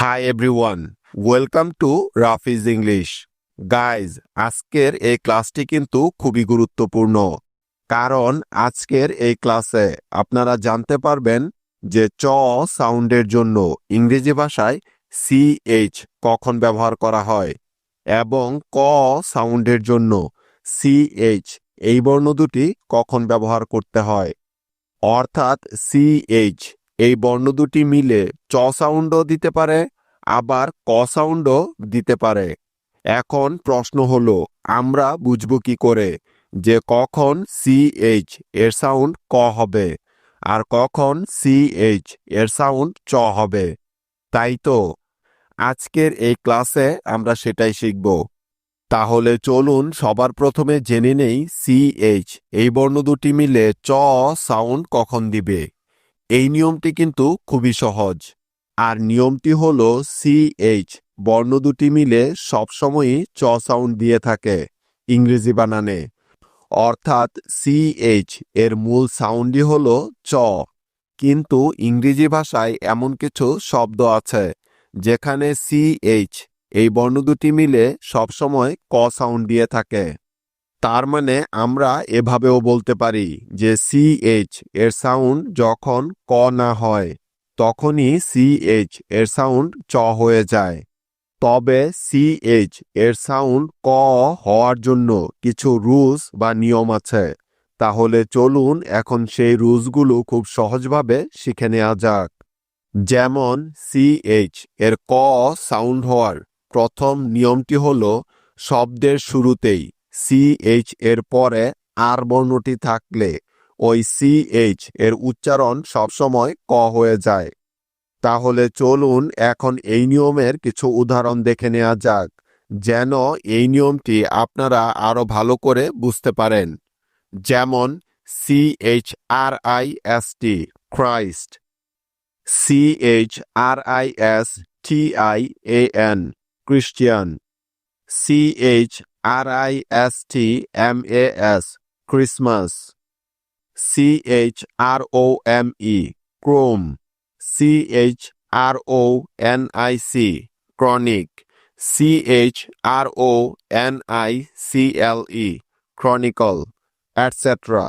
Hi everyone welcome to Rafiz English guys আজকের এই ক্লাসটি কিন্তু খুবই গুরুত্বপূর্ণ। কারণ আজকের এই ক্লাসে আপনারা জানতে পারবেন যে চ সাউন্ডের জন্য ইংরেজি ভাষায় সিএইচ কখন ব্যবহার করা হয় এবং ক সাউন্ডের জন্য সিএইচ এই বর্ণ দুটি কখন ব্যবহার করতে হয়। অর্থাৎ সিএইচ এই বর্ণ দুটি মিলে চ সাউন্ডও দিতে পারে, আবার ক সাউন্ডও দিতে পারে। এখন প্রশ্ন হলো, আমরা বুঝব কি করে যে কখন সিএইচ এর সাউন্ড ক হবে আর কখন সিএইচ এর সাউন্ড চ হবে। তাই তো? আজকের এই ক্লাসে আমরা সেটাই শিখব। তাহলে চলুন সবার প্রথমে জেনে নেই সিএইচ এই বর্ণ দুটি মিলে চ সাউন্ড কখন দিবে। এই নিয়মটি কিন্তু খুবই সহজ। আর নিয়মটি হল সিএইচ বর্ণ দুটি মিলে সবসময়ই চ সাউন্ড দিয়ে থাকে, ইংরেজি বানানে। অর্থাৎ সিএইচ এর মূল সাউন্ডই হল চ। কিন্তু ইংরেজি ভাষায় এমন কিছু শব্দ আছে, যেখানে সিএইচ এই বর্ণ দুটি মিলে সবসময় ক সাউন্ড দিয়ে থাকে। তার মানে আমরা এভাবেও বলতে পারি যে সিএইচ এর সাউন্ড যখন ক না হয়, তখনই সিএইচ এর সাউন্ড চ হয়ে যায়। তবে সিএইচ এর সাউন্ড ক হওয়ার জন্য কিছু রুলস বা নিয়ম আছে। তাহলে চলুন এখন সেই রুলসগুলো খুব সহজভাবে শিখে নেওয়া যাক। যেমন সিএইচ এর ক সাউন্ড হওয়ার প্রথম নিয়মটি হল শব্দের শুরুতেই সিএইচ এর পরে আর বর্ণটি থাকলে ওই সিএইচ এর উচ্চারণ সবসময় ক হয়ে যায়। তাহলে চলুন এখন এই নিয়মের কিছু উদাহরণ দেখে নেওয়া যাক, যেন এই নিয়মটি আপনারা আরও ভালো করে বুঝতে পারেন। যেমন C H R I S T Christ C H R I S T I A N Christian C H R I S T M A S Christmas C H R O M E chrome C H R O N I C chronic C H R O N I C L E chronicle etcetera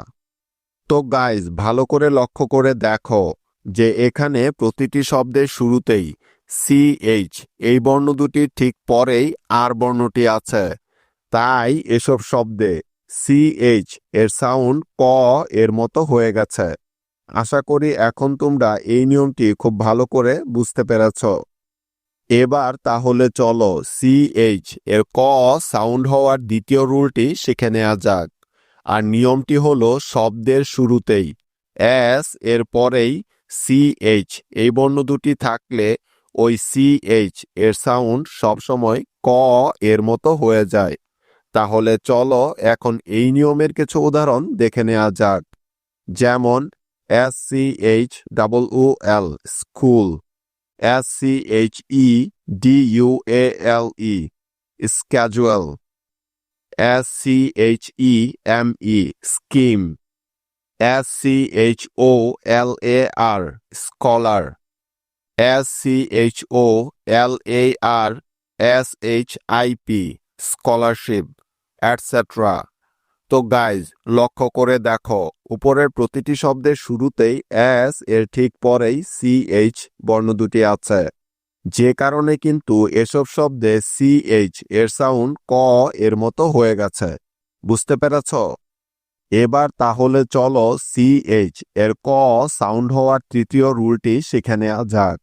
তো guys ভালো করে লক্ষ্য করে দেখো যে এখানে প্রতিটি শব্দের শুরুতেই সি এইচ এই বর্ণ দুটির ঠিক পরেই আর বর্ণটি আছে। তাই এসব শব্দে সিএইচ এর সাউন্ড ক এর মতো হয়ে গেছে। আশা করি এখন তোমরা এই নিয়মটি খুব ভালো করে বুঝতে পেরেছ। এবার তাহলে চলো সিএইচ এর ক সাউন্ড হওয়ার দ্বিতীয় রুলটি শিখে নেওয়া যাক। আর নিয়মটি হলো শব্দের শুরুতেই। এস এর পরেই সিএইচ এই বর্ণ দুটি থাকলে ওই সিএইচ এর সাউন্ড সবসময় ক এর মতো হয়ে যায়। তাহলে চলো এখন এই নিয়মের কিছু উদাহরণ দেখে নেওয়া যাক। যেমন, S C H double O L school. S C H E D U A L E schedule. S C H E M E scheme. S C H O L A R scholar. S C H O L A R S H I P. Scholarship etcetera তো guys লক্ষ্য করে দেখো, উপরের প্রতিটি শব্দের শুরুতেই S এর ঠিক পরেই সিএইচ বর্ণ দুটি আছে। যে কারণে কিন্তু এসব শব্দে সিএইচ এর সাউন্ড ক, এর মতো হয়ে গেছে। বুঝতে পেরেছ? এবার তাহলে চলো সিএইচ এর ক সাউন্ড হওয়ার তৃতীয় রুলটি নেওয়া যাক।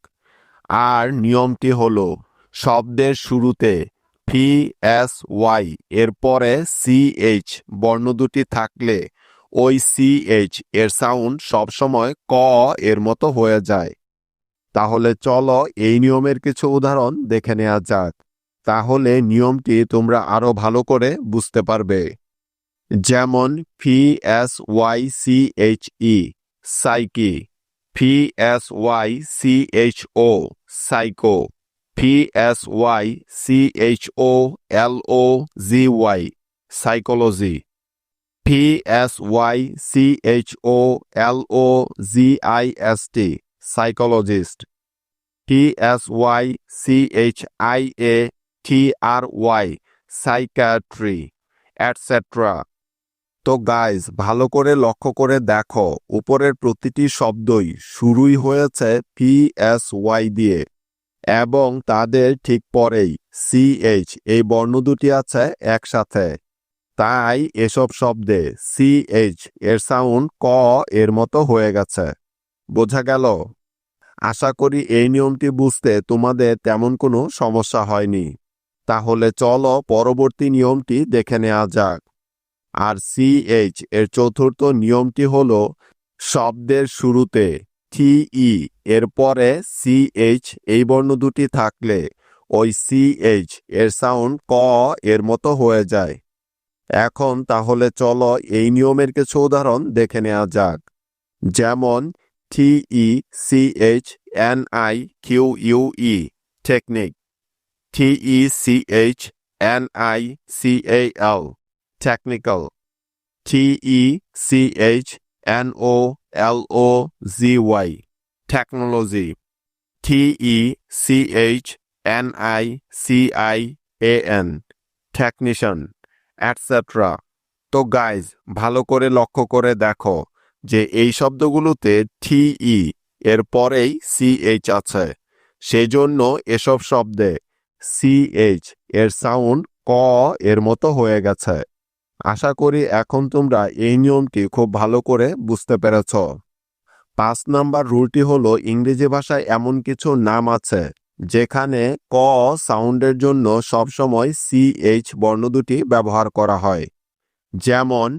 আর নিয়মটি হলো, শব্দের শুরুতে পি এস ওয়াই এর পরে সিএইচ বর্ণ দুটি থাকলে ওই সিএইচ এর সাউন্ড সবসময় ক এর মতো হয়ে যায়। তাহলে চলো এই নিয়মের কিছু উদাহরণ দেখে নেওয়া যাক। তাহলে নিয়মটি তোমরা আরও ভালো করে বুঝতে পারবে। যেমন P S Y C H E psyche P S Y C H O psycho P S Y C H O L O G Y psychology L O psychologist I A T R Y etcetera তো guys ভালো করে লক্ষ্য করে দেখো, উপরের প্রতিটি শব্দই শুরুই হয়েছে পি এস ওয়াই দিয়ে। এবং তাদের ঠিক পরেই সি এইচ এই বর্ণ দুটি আছে একসাথে। তাই এসব শব্দে সি এইচ এর সাউন্ড ক, এর মতো হয়ে গেছে। বোঝা গেল? আশা করি এই নিয়মটি বুঝতে তোমাদের তেমন কোনো সমস্যা হয়নি। তাহলে চলো পরবর্তী নিয়মটি দেখে নেওয়া যাক। আর সি এইচ এর চতুর্থ নিয়মটি হল, শব্দের শুরুতে। ই এর পরে সি এইচ, এই বর্ণ দুটি থাকলে ওই সি এইচ, এর সাউন্ড ক, এর মতো হয়ে যায়। এখন তাহলে চলো এই নিয়মের কিছু উদাহরণ দেখে নেওয়া যাক। যেমন T E C H N I Q U E technique T E C H N I C A L technical. T E C H N O L O Z Y. Technology. T E C H N I C I A N. Technician etc. তো guys ভালো করে লক্ষ্য করে দেখো যে এই শব্দগুলোতে টি ই এর পরেই সি এইচ আছে। সেজন্য এসব শব্দে সি এইচ এর সাউন্ড ক এর মতো হয়ে গেছে। আশা করি এখন তোমরা এই নিয়মটি খুব ভালো করে বুঝতে পেরেছ। পাঁচ নাম্বার রুলটি হলো ইংরেজি ভাষায় এমন কিছু নাম আছে, যেখানে ক সাউন্ডের জন্য সবসময় সি এইচ বর্ণ দুটি ব্যবহার করা হয়। যেমন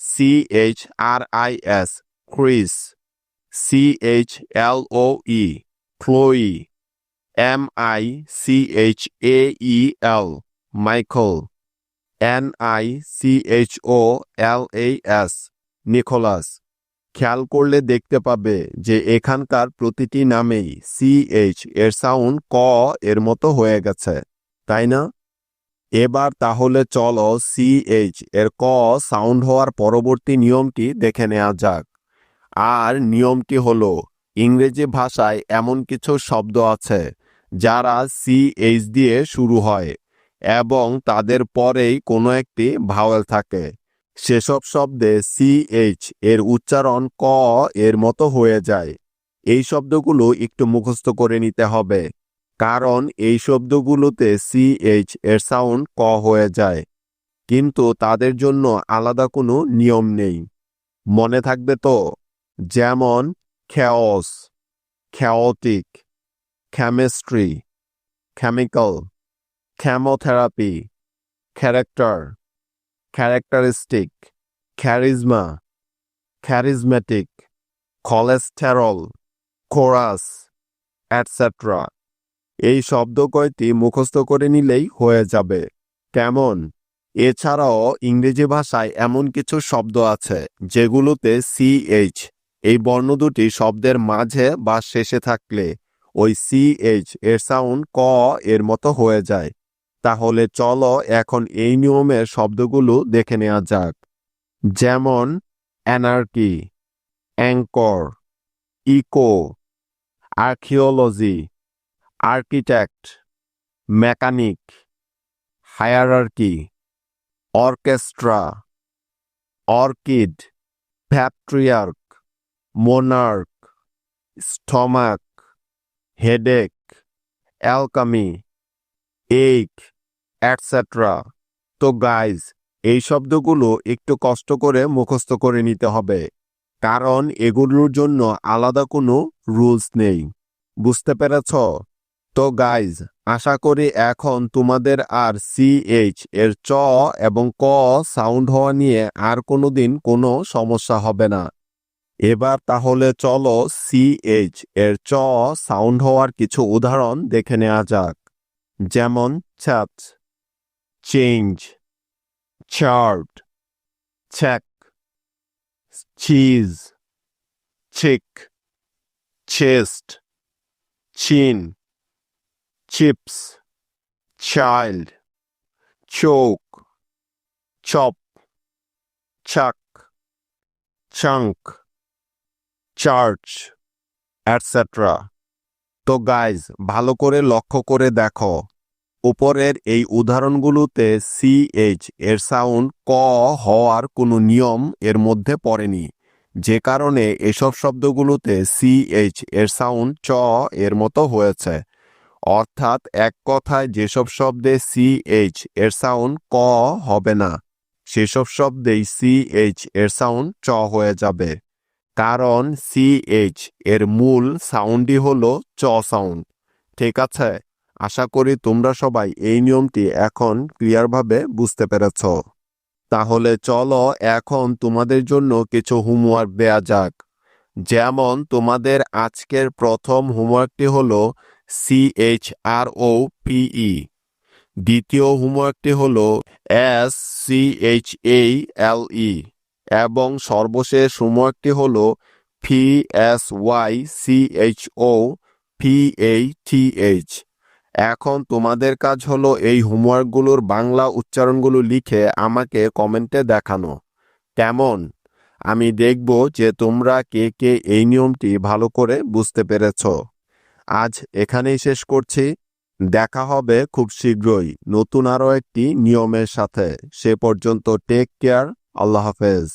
C H R I S Chris C H L O E Chloe M I C H A E L Michael N I C H O L A S Nicholas খেয়াল করলে দেখতে পাবে যে এখানকার প্রতিটি নামেই সি এইচ এর sound ক এর মতো হয়ে গেছে, তাই না? এবার তাহলে চলো সি এইচ এর ক সাউন্ড হওয়ার পরবর্তী নিয়মটি দেখে নেওয়া যাক। আর নিয়মটি হলো, ইংরেজি ভাষায় এমন কিছু শব্দ আছে যারা সি এইচ দিয়ে শুরু হয়। এবং তাদের পরেই কোনো একটি ভাওয়েল থাকে। সেসব শব্দে সি এইচ এর উচ্চারণ ক এর মতো হয়ে যায়। এই শব্দগুলো একটু মুখস্থ করে নিতে হবে, কারণ এই শব্দগুলোতে সি এইচ এর সাউন্ড ক হয়ে যায়। কিন্তু তাদের জন্য আলাদা কোনো নিয়ম নেই। মনে থাকবে তো, যেমন chaos chaotic chemistry chemical chemotherapy, character, characteristic, charisma, charismatic, cholesterol, chorus, etc. এই শব্দ কয়টি মুখস্থ করে নিলেই হয়ে যাবে। কেমন? এছাড়াও ইংরেজি ভাষায় এমন কিছু শব্দ আছে যেগুলোতে সি এইচ এই বর্ণ দুটি শব্দের মাঝে বা শেষে থাকলে ওই সি এইচ এর সাউন্ড ক এর মতো হয়ে যায়। তাহলে চলো এখন এই নিয়মের শব্দগুলো দেখে নেওয়া যাক। যেমন anarchy anchor echo archaeology architect mechanic hierarchy orchestra orchid patriarch monarch stomach headache alchemy ache etcetera তো গাইজ এই শব্দগুলো একটু কষ্ট করে মুখস্থ করে নিতে হবে। কারণ এগুলোর জন্য আলাদা কোনো রুলস নেই। বুঝতে পেরেছ? তো গাইজ আশা করি এখন তোমাদের আর সি এইচ এর চ এবং ক সাউন্ড হওয়া নিয়ে আর কোনো দিন কোনো সমস্যা হবে না। এবার তাহলে চলো সি এইচ এর চ সাউন্ড হওয়ার কিছু উদাহরণ দেখে নেওয়া যাক। যেমন chat, change, chart, check, cheese, chick, chest, chin, chips, child, choke, chop, chuck, chunk, charge, etc. তো গাইজ ভালো করে লক্ষ্য করে দেখো উপরের এই উদাহরণগুলোতে সি এইচ এর সাউন্ড ক হওয়ার কোনো নিয়ম এর মধ্যে পড়েনি। যে কারণে এসব শব্দগুলোতে সি এইচ এর সাউন্ড চ এর মতো হয়েছে। অর্থাৎ এক কথায় যেসব শব্দে সি এইচ এর সাউন্ড ক হবে না, সেসব শব্দেই সি এইচ এর সাউন্ড চ হয়ে যাবে। কারণ সি এইচ এর মূল সাউন্ডই হলো চ সাউন্ড ঠিক আছে? আশা করি তোমরা সবাই এই নিয়মটি এখন ক্লিয়ারভাবে বুঝতে পেরেছ। তাহলে চলো এখন তোমাদের জন্য কিছু হোমওয়ার্ক দেয়া যাক। যেমন তোমাদের আজকের প্রথম হোমওয়ার্কটি হলো সি এইচ আর ও পিই দ্বিতীয় হোমওয়ার্কটি হল এস সি এইচ এই এল ই এবং সর্বশেষ হোমওয়ার্কটি হল P S Y C H O P H এখন তোমাদের কাজ হলো এই হোমওয়ার্কগুলোর বাংলা উচ্চারণগুলো লিখে আমাকে কমেন্টে দেখানো। কেমন? আমি দেখব যে তোমরা কে কে এই নিয়মটি ভালো করে বুঝতে পেরেছ। আজ এখানেই শেষ করছি। দেখা হবে খুব শীঘ্রই নতুন আরও একটি নিয়মের সাথে। সে পর্যন্ত টেক কেয়ার আল্লাহ হাফেজ।